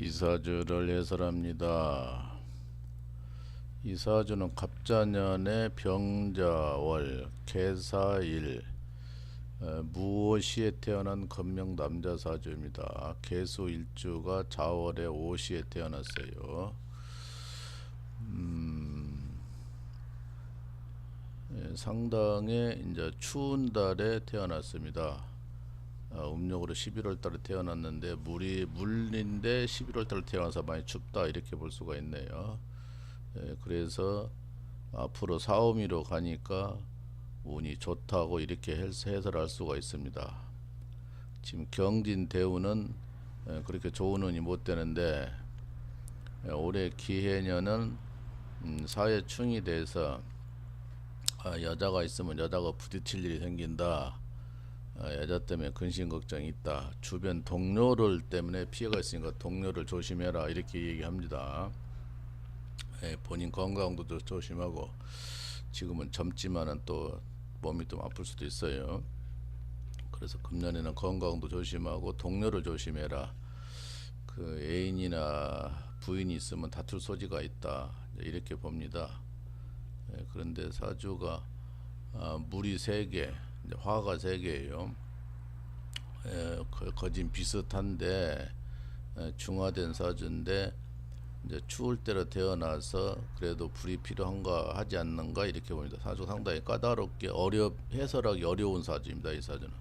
이사주를 해설합니다. 이사주는 갑자년의 병자월 개사일 어, 무오시에 태어난 건명 남자 사주입니다. 개수 일주가 자월의 오시에 태어났어요. 음, 예, 상당히 이제 추운 달에 태어났습니다. 어, 음력으로 11월 달에 태어났는데 물이 물인데 11월 달에 태어나서 많이 춥다 이렇게 볼 수가 있네요. 예, 그래서 앞으로 사오미로 가니까 운이 좋다고 이렇게 헬- 해설할 수가 있습니다. 지금 경진 대우는 예, 그렇게 좋은 운이 못 되는데 예, 올해 기해년은 음, 사회충이 돼서 아, 여자가 있으면 여자가 부딪힐 일이 생긴다. 아, 여자 때문에 근심 걱정이 있다. 주변 동료를 때문에 피해가 있으니까 동료를 조심해라 이렇게 얘기합니다. 예, 본인 건강도 조- 조심하고 지금은 젊지만은 또 몸이 좀 아플 수도 있어요. 그래서 금년에는 건강도 조심하고 동료를 조심해라. 그 애인이나 부인이 있으면 다툴 소지가 있다. 이렇게 봅니다. 예, 그런데 사주가 아, 물이 세 개, 화가 세 개예요. 예, 거- 거진 비슷한데 예, 중화된 사주인데 이제 추울 때로 태어나서 그래도 불이 필요한가 하지 않는가 이렇게 봅니다. 사주 상당히 까다롭게 어렵 해설하기 어려운 사주입니다. 이 사주는.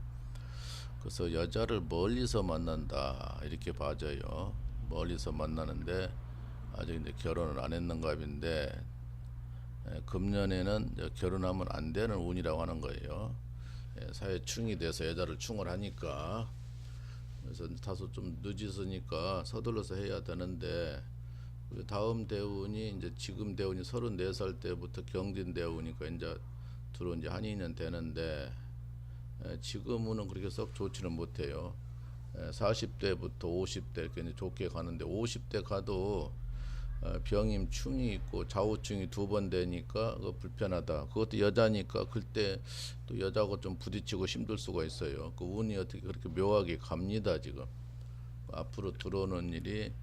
그래서 여자를 멀리서 만난다 이렇게 봐져요. 멀리서 만나는데 아직 이제 결혼을 안 했는가 인데 예, 금년에는 결혼하면 안 되는 운이라고 하는 거예요. 예, 사회충이 돼서 여자를 충을 하니까 그래서 다소 좀 늦었으니까 서둘러서 해야 되는데 그 다음 대운이 이제 지금 대운이 34살 때부터 경진 대운이니까 이제 들어온 지 한 2년 되는데 에, 지금은 그렇게 썩 좋지는 못해요. 에, 40대부터 50대 이렇게 좋게 가는데 50대 가도 어, 병임 충이 있고 좌우충이 두 번 되니까 그 불편하다. 그것도 여자니까 그때 또 여자하고 좀 부딪히고 힘들 수가 있어요. 그 운이 어떻게 그렇게 묘하게 갑니다 지금. 앞으로 들어오는 일이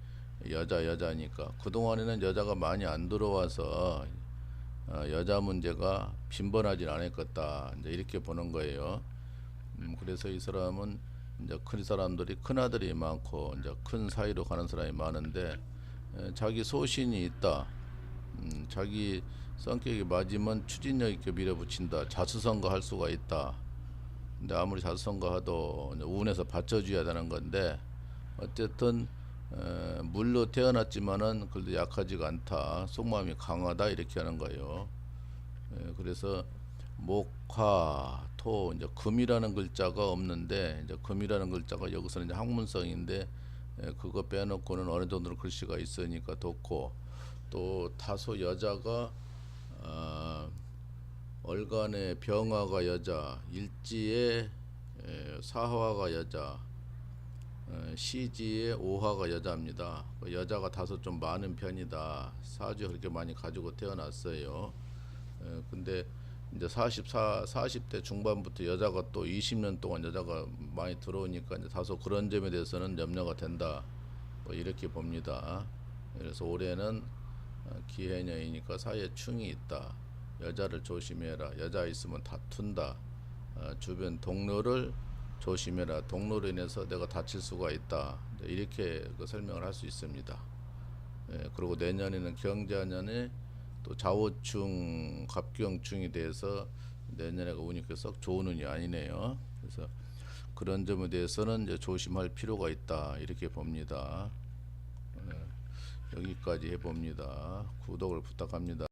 여자 여자니까 그 동안에는 여자가 많이 안 들어와서 어, 여자 문제가 빈번하진 않았겠다 이제 이렇게 보는 거예요. 음, 그래서 이 사람은 이제 큰 사람들이 큰 아들이 많고 이제 큰 사이로 가는 사람이 많은데 에, 자기 소신이 있다. 음, 자기 성격이 맞으면 추진력 있게 밀어붙인다. 자수성가 할 수가 있다. 근데 아무리 자수성가해도 이제 운에서 받쳐줘야 되는 건데 어쨌든 에, 물로 태어났지만은 그래도 약하지가 않다. 속마음이 강하다 이렇게 하는 거예요. 에, 그래서 목화 토 이제 금이라는 글자가 없는데 이제 금이라는 글자가 여기서는 이제 학문성인데 에, 그거 빼놓고는 어느 정도 글씨가 있으니까 좋고 또 다소 여자가 아, 얼간에 병화가 여자 일지에 에, 사화가 여자 어, 시지의 오화가 여자입니다. 그 여자가 다소 좀 많은 편이다. 사주 그렇게 많이 가지고 태어났어요. 어, 근데 이제 44, 40대 중반부터 여자가 또 20년 동안 여자가 많이 들어오니까 이제 다소 그런 점에 대해서는 염려가 된다. 뭐 이렇게 봅니다. 그래서 올해는 어, 기해년이니까 사이에 충이 있다. 여자를 조심해라. 여자 있으면 다툰다. 어, 주변 동료를 조심해라. 동료로 인해서 내가 다칠 수가 있다. 이렇게 그 설명을 할 수 있습니다. 예, 그리고 내년에는 경자년에 또 좌우충, 갑경충이 돼서 내년에가 운이 그썩 좋은 운이 아니네요. 그래서 그런 점에 대해서는 이제 조심할 필요가 있다. 이렇게 봅니다. 예, 여기까지 해봅니다. 구독을 부탁합니다.